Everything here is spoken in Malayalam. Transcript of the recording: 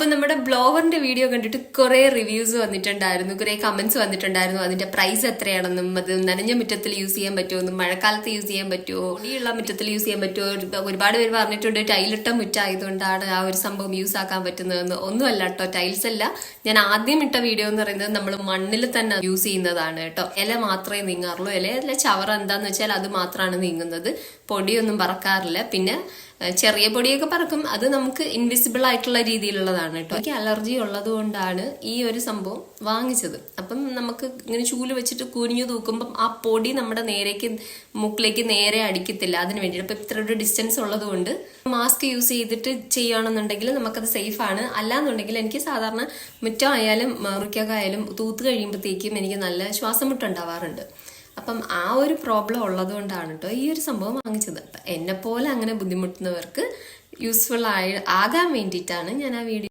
അപ്പൊ നമ്മുടെ ബ്ലോവറിന്റെ വീഡിയോ കണ്ടിട്ട് കുറേ റിവ്യൂസ് വന്നിട്ടുണ്ടായിരുന്നു. കുറേ കമന്റ്സ് വന്നിട്ടുണ്ടായിരുന്നു. അതിന്റെ പ്രൈസ് എത്രയാണെന്നും അത് നനഞ്ഞ മുറ്റത്തിൽ യൂസ് ചെയ്യാൻ പറ്റുമെന്നും മഴക്കാലത്ത് യൂസ് ചെയ്യാൻ പറ്റുമോ ഒടിയുള്ള മുറ്റത്തിൽ യൂസ് ചെയ്യാൻ പറ്റുമോ ഒരുപാട് പേര് പറഞ്ഞിട്ടുണ്ട് ടൈലിട്ട മുറ്റായതുകൊണ്ടാണ് ആ ഒരു സംഭവം യൂസ് ആക്കാൻ പറ്റുന്നതെന്ന്. ഒന്നുമല്ല കേട്ടോ ടൈൽസ് അല്ല. ഞാൻ ആദ്യം ഇട്ട വീഡിയോ എന്ന് പറയുന്നത് നമ്മൾ മണ്ണിൽ തന്നെ യൂസ് ചെയ്യുന്നതാണ് കേട്ടോ ഇല മാത്രമേ നീങ്ങാറുള്ളൂ. ഇല ഇലയിലെ ചവർ എന്താന്ന് വെച്ചാൽ അത് മാത്രമാണ് നീങ്ങുന്നത്. പൊടിയൊന്നും പറക്കാറില്ല. പിന്നെ ചെറിയ പൊടിയൊക്കെ പറക്കും. അത് നമുക്ക് ഇൻവിസിബിൾ ആയിട്ടുള്ള രീതിയിലുള്ളതാണ്. കേട്ടോ. എനിക്ക് അലർജി ഉള്ളത് കൊണ്ടാണ് ഈ ഒരു സംഭവം വാങ്ങിച്ചത്. അപ്പം നമുക്ക് ഇങ്ങനെ ചൂൽ വെച്ചിട്ട് കുനിഞ്ഞു തൂക്കുമ്പം ആ പൊടി നമ്മുടെ നേരേക്ക് മൂക്കിലേക്ക് നേരെ അടിക്കത്തില്ല. അതിന് വേണ്ടിയിട്ട്. അപ്പം ഇത്ര ഒരു ഡിസ്റ്റൻസ് ഉള്ളത് കൊണ്ട് മാസ്ക് യൂസ് ചെയ്തിട്ട് ചെയ്യുകയാണെന്നുണ്ടെങ്കിൽ നമുക്കത് സേഫ് ആണ്. അല്ലാന്നുണ്ടെങ്കിൽ എനിക്ക് സാധാരണ മുറ്റമായാലും മുറിക്കകായാലും തൂത്ത് കഴിയുമ്പോഴത്തേക്കും എനിക്ക് നല്ല ശ്വാസം മുട്ടുണ്ടാവാറുണ്ട് അപ്പം ആ ഒരു പ്രോബ്ലം ഉള്ളത് കൊണ്ടാണ് കേട്ടോ ഈ ഒരു സംഭവം വാങ്ങിച്ചത്. എന്നെ പോലെ അങ്ങനെ ബുദ്ധിമുട്ടുന്നവർക്ക് യൂസ്ഫുൾ ആയി ആകാൻ വേണ്ടിയിട്ടാണ് ഞാൻ ആ വീഡിയോ